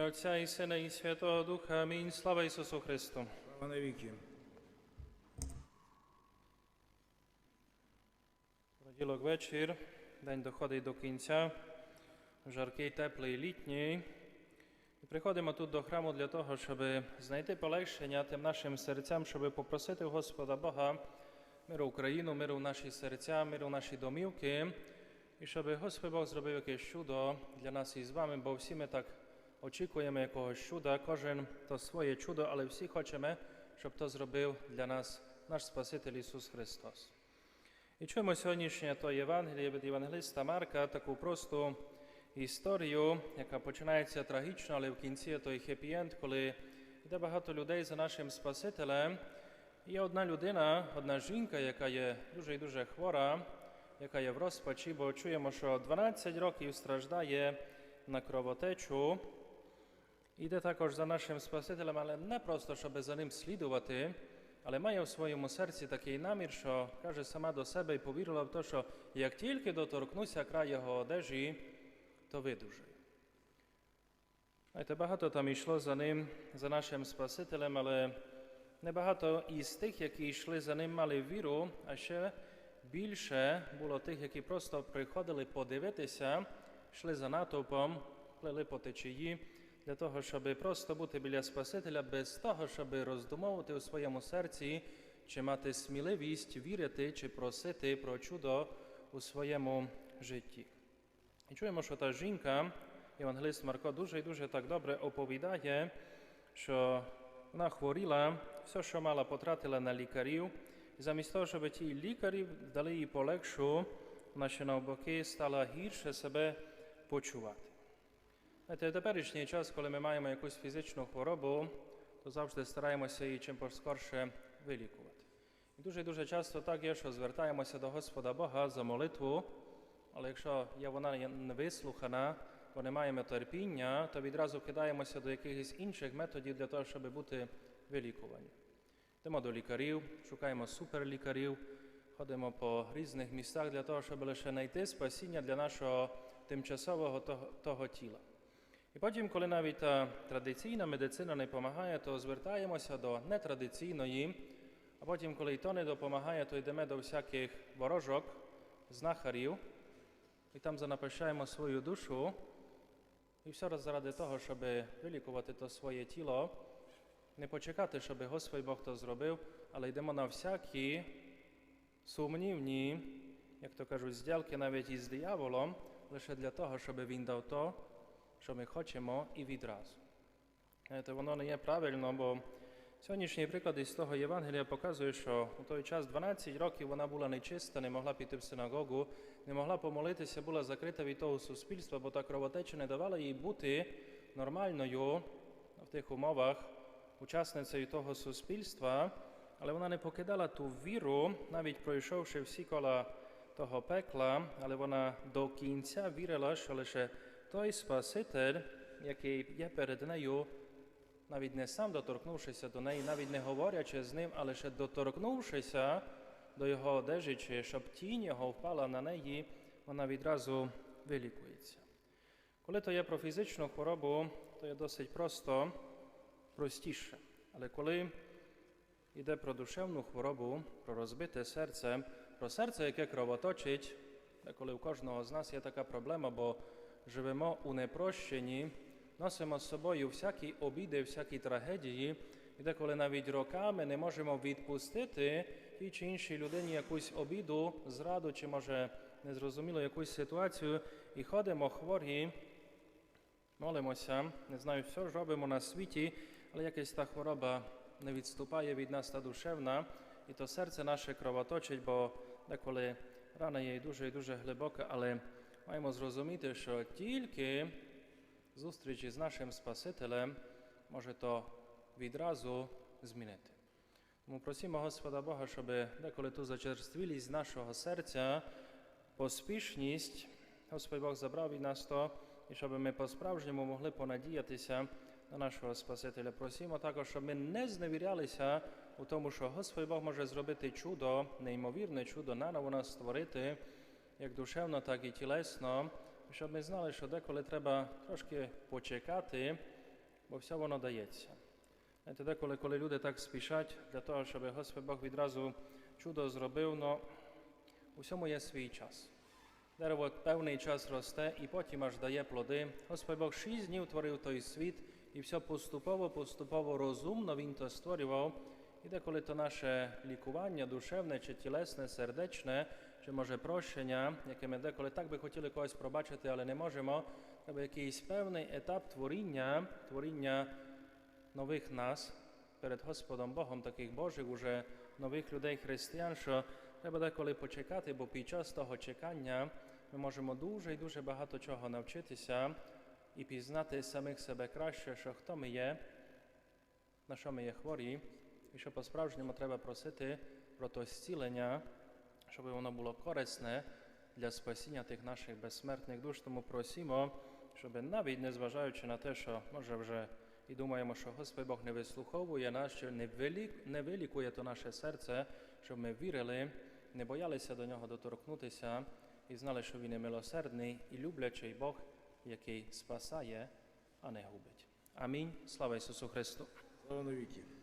ім'я Отця і Сина, і Святого Духа. Амінь. Слава Ісусу Христу. Слава навіки. Понеділок вечір, день доходить до кінця, жаркий, теплий, літній. І приходимо тут до храму для того, щоб знайти полегшення тим нашим серцям, щоб попросити Господа Бога миру Україну, миру в наші серця, миру в наші домівки, і щоб Господь Бог зробив якесь чудо для нас і з вами, бо всі ми так очікуємо якогось чуда, кожен то своє чудо, але всі хочемо, щоб то зробив для нас наш Спаситель Ісус Христос. І чуємо сьогоднішнє то Євангеліє від Євангелиста Марка, таку просту історію, яка починається трагічно, але в кінці є той хеппі-енд, коли йде багато людей за нашим Спасителем. І Є одна людина, одна жінка, яка є дуже і дуже хвора, яка є в розпачі, бо чуємо, що 12 років страждає на кровотечу. Іде також за нашим Спасителем, але не просто, щоб за ним слідувати, але має в своєму серці такий намір, що каже сама до себе і повірила в те, що як тільки доторкнуся край його одежі, то видужаю. Знаєте, багато там йшло за ним, за нашим Спасителем, але небагато із тих, які йшли за ним, мали віру, а ще більше було тих, які просто приходили подивитися, йшли за натовпом, плили по течії, для того, щоб просто бути біля Спасителя, без того, щоб роздумовувати у своєму серці, чи мати сміливість вірити, чи просити про чудо у своєму житті. І чуємо, що та жінка, Євангелист Марко, дуже і дуже так добре оповідає, що вона хворіла, все, що мала, потратила на лікарів, і замість того, щоб ті лікарі дали їй полегшу, вона ще навпаки стала гірше себе почувати. Знаєте, в теперішній час, коли ми маємо якусь фізичну хворобу, то завжди стараємося її чим поскорше вилікувати. І дуже дуже часто так є, що звертаємося до Господа Бога за молитву, але якщо є вона не вислухана, бо не маємо терпіння, то відразу кидаємося до якихось інших методів для того, щоб бути вилікувані. Йдемо до лікарів, шукаємо суперлікарів, ходимо по різних містах для того, щоб лише знайти спасіння для нашого тимчасового того, того тіла. І потім, коли навіть традиційна медицина не допомагає, то звертаємося до нетрадиційної, а потім, коли і то не допомагає, то йдемо до всяких ворожок, знахарів, і там занапишаємо свою душу, і все заради того, щоб вилікувати то своє тіло, не почекати, щоб Господь Бог то зробив, але йдемо на всякі сумнівні, як то кажуть, зділки навіть із дияволом, лише для того, щоб він дав то, що ми хочемо і відразу. Знаєте, воно не є правильно, бо сьогоднішній приклад із того Євангелія показує, що у той час 12 років вона була нечиста, не могла піти в синагогу, не могла помолитися, була закрита від того суспільства, бо та кровотеча не давала їй бути нормальною в тих умовах, учасницею того суспільства, але вона не покидала ту віру, навіть пройшовши всі кола того пекла, але вона до кінця вірила, що лише той Спаситель, який є перед нею, навіть не сам доторкнувшися до неї, навіть не говорячи з ним, а лише доторкнувшися до його одежі, чи щоб тінь його впала на неї, вона відразу вилікується. Коли то є про фізичну хворобу, то є досить просто, простіше. Але коли йде про душевну хворобу, про розбите серце, про серце, яке кровоточить, коли у кожного з нас є така проблема, бо живемо у непрощенні, носимо з собою всякі обіди, всякі трагедії, і деколи навіть роками не можемо відпустити тій чи іншій людині якусь обіду, зраду, чи може незрозуміло якусь ситуацію, і ходимо хворі, молимося, не знаю, все ж робимо на світі, але якась та хвороба не відступає від нас та душевна, і то серце наше кровоточить, бо деколи рана є дуже і дуже глибока, але маємо зрозуміти, що тільки зустріч із нашим Спасителем може то відразу змінити. Тому просимо Господа Бога, щоб деколи ту зачерствілість нашого серця, поспішність, Господь Бог забрав від нас то, і щоб ми по-справжньому могли понадіятися на нашого Спасителя. Просимо також, щоб ми не зневірялися у тому, що Господь Бог може зробити чудо, неймовірне чудо, наново нас створити, як душевно, так і тілесно, щоб ми знали, що деколи треба трошки почекати, бо все воно дається. Знаєте, деколи, коли люди так спішать для того, щоб Господь Бог відразу чудо зробив, но у всьому є свій час. Дерево певний час росте і потім аж дає плоди. Господь Бог шість днів творив той світ, і все поступово, поступово розумно Він то створював. І деколи то наше лікування душевне чи тілесне, сердечне, чи може прощення, яке ми деколи так би хотіли когось пробачити, але не можемо. Треба якийсь певний етап творіння, творіння нових нас перед Господом Богом, таких Божих, уже нових людей християн, що треба деколи почекати, бо під час того чекання ми можемо дуже і дуже багато чого навчитися і пізнати самих себе краще, що хто ми є, на що ми є хворі, і що по-справжньому треба просити про то зцілення, щоб воно було корисне для спасіння тих наших безсмертних душ. Тому просимо, щоб навіть не зважаючи на те, що може вже і думаємо, що Господь Бог не вислуховує нас, що не, вилік, не вилікує то наше серце, щоб ми вірили, не боялися до нього доторкнутися і знали, що Він є милосердний і люблячий Бог, який спасає, а не губить. Амінь. Слава Ісусу Христу! Слава навіки.